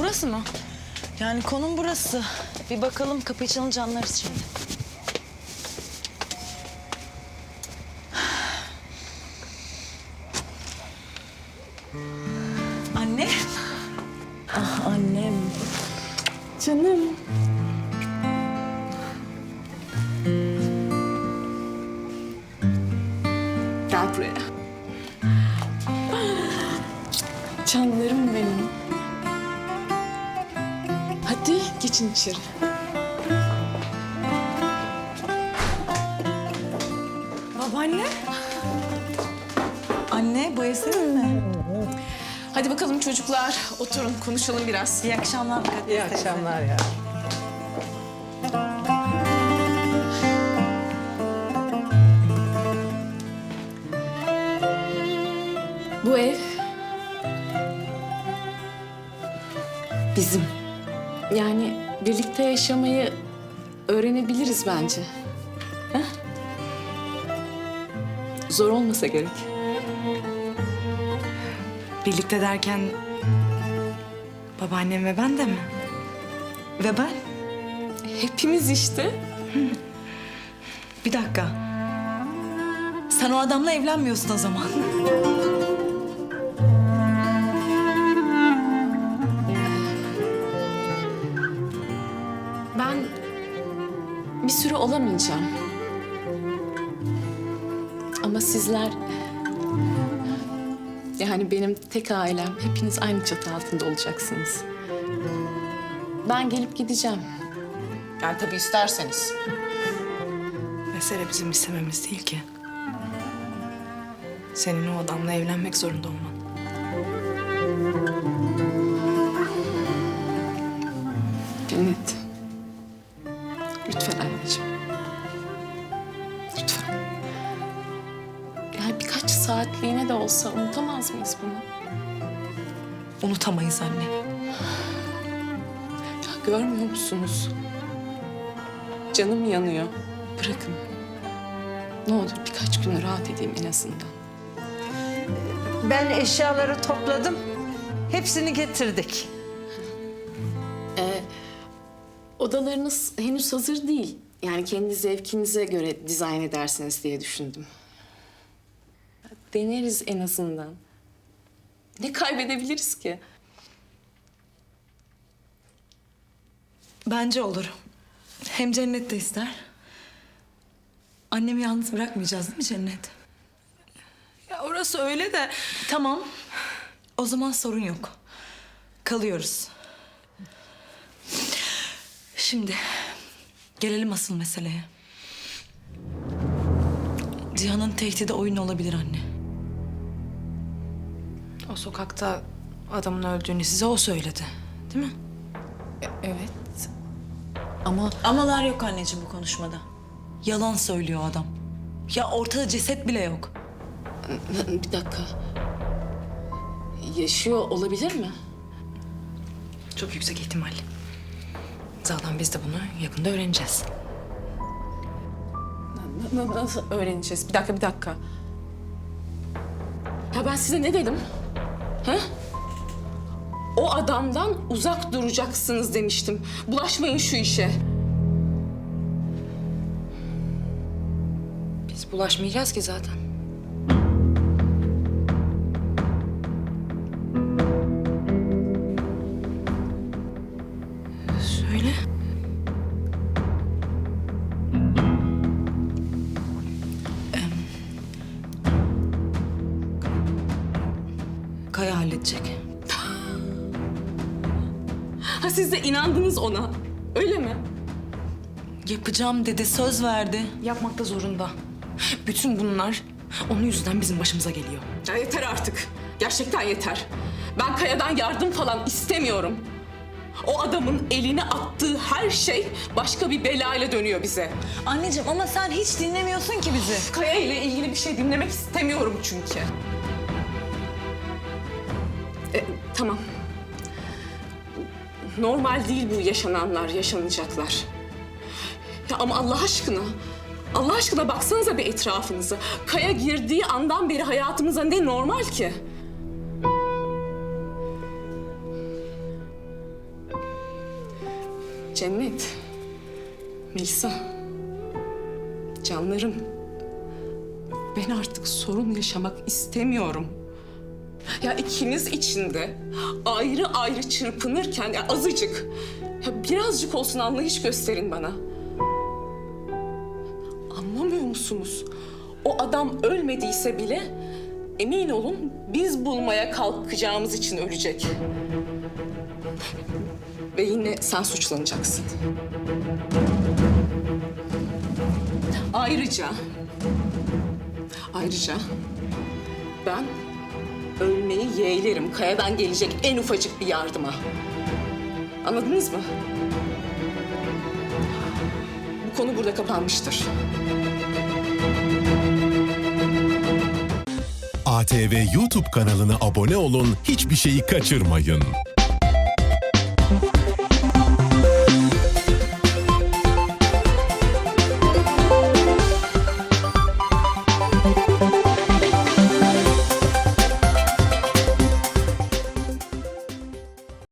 Burası mı? Yani konum burası. Bir bakalım kapıyı çalınca anlarız şimdi. Anne. Ah annem. Canım. Gel buraya. Canlarım benim. Geçin içeri. Babaanne. Anne bu ev senin mi? Hadi bakalım çocuklar oturun konuşalım biraz. İyi akşamlar Mukaddes İyi teyze. akşamlar ya. Bu ev bizim. Yani birlikte yaşamayı öğrenebiliriz bence. Heh? Zor olmasa gerek. Birlikte derken babaannem ve ben de mi? Ve ben? Hepimiz işte. Bir dakika. Sen o adamla evlenmiyorsun o zaman. Bir süre olamayacağım. Ama sizler... Yani benim tek ailem. Hepiniz aynı çatı altında olacaksınız. Ben gelip gideceğim. Yani tabii isterseniz. Mesele bizim istememiz değil ki. Senin o adamla evlenmek zorunda olman. Yani birkaç saatliğine de olsa unutamaz mıyız bunu? Unutamayız anne. Ya görmüyor musunuz? Canım yanıyor. Bırakın. Ne olur birkaç gün rahat edeyim en azından. Ben eşyaları topladım. Hepsini getirdik. Odalarınız henüz hazır değil. Yani kendi zevkinize göre dizayn edersiniz diye düşündüm. Deneriz en azından. Ne kaybedebiliriz ki? Bence olur. Hem Cennet de ister. Annemi yalnız bırakmayacağız değil mi Cennet? Ya orası öyle de Tamam. O zaman sorun yok. Kalıyoruz. Şimdi gelelim asıl meseleye. Cihan'ın tehdidi oyun olabilir anne. O sokakta adamın öldüğünü size o söyledi. Değil mi? Evet. Ama Amalar yok anneciğim bu konuşmada. Yalan söylüyor adam. Ya ortada ceset bile yok. bir dakika. Yaşıyor olabilir mi? Çok yüksek ihtimal. Zaten biz de bunu yakında öğreneceğiz. Na- na- Nasıl öğreneceğiz? Bir dakika, bir dakika. Ya ben size ne dedim? Ha? O adamdan uzak duracaksınız demiştim. Bulaşmayın şu işe. Biz bulaşmayacağız ki zaten. Halledecek. Ha siz de inandınız ona. Öyle mi? Yapacağım dedi, söz verdi. Yapmakta zorunda. Bütün bunlar onun yüzünden bizim başımıza geliyor. Ya yeter artık. Gerçekten yeter. Ben Kaya'dan yardım falan istemiyorum. O adamın eline attığı her şey başka bir belayla dönüyor bize. Anneciğim ama sen hiç dinlemiyorsun ki bizi. Kaya ile ilgili bir şey dinlemek istemiyorum çünkü. Tamam. Normal değil bu yaşananlar, yaşanacaklar. Ya ama Allah aşkına, Allah aşkına baksanıza bir etrafınıza. Kaya girdiği andan beri hayatımıza ne normal ki? Cennet. Melisa. Canlarım. Ben artık sorun yaşamak istemiyorum. Ya ikiniz içinde ayrı ayrı çırpınırken ya azıcık ya birazcık olsun anlayış gösterin bana. Anlamıyor musunuz? O adam ölmediyse bile emin olun biz bulmaya kalkacağımız için ölecek. Ve yine sen suçlanacaksın. Ayrıca ayrıca ben ölmeyi yeğlerim kayadan gelecek en ufacık bir yardıma. Anladınız mı? Bu konu burada kapanmıştır. ATV YouTube kanalına abone olun, hiçbir şeyi kaçırmayın.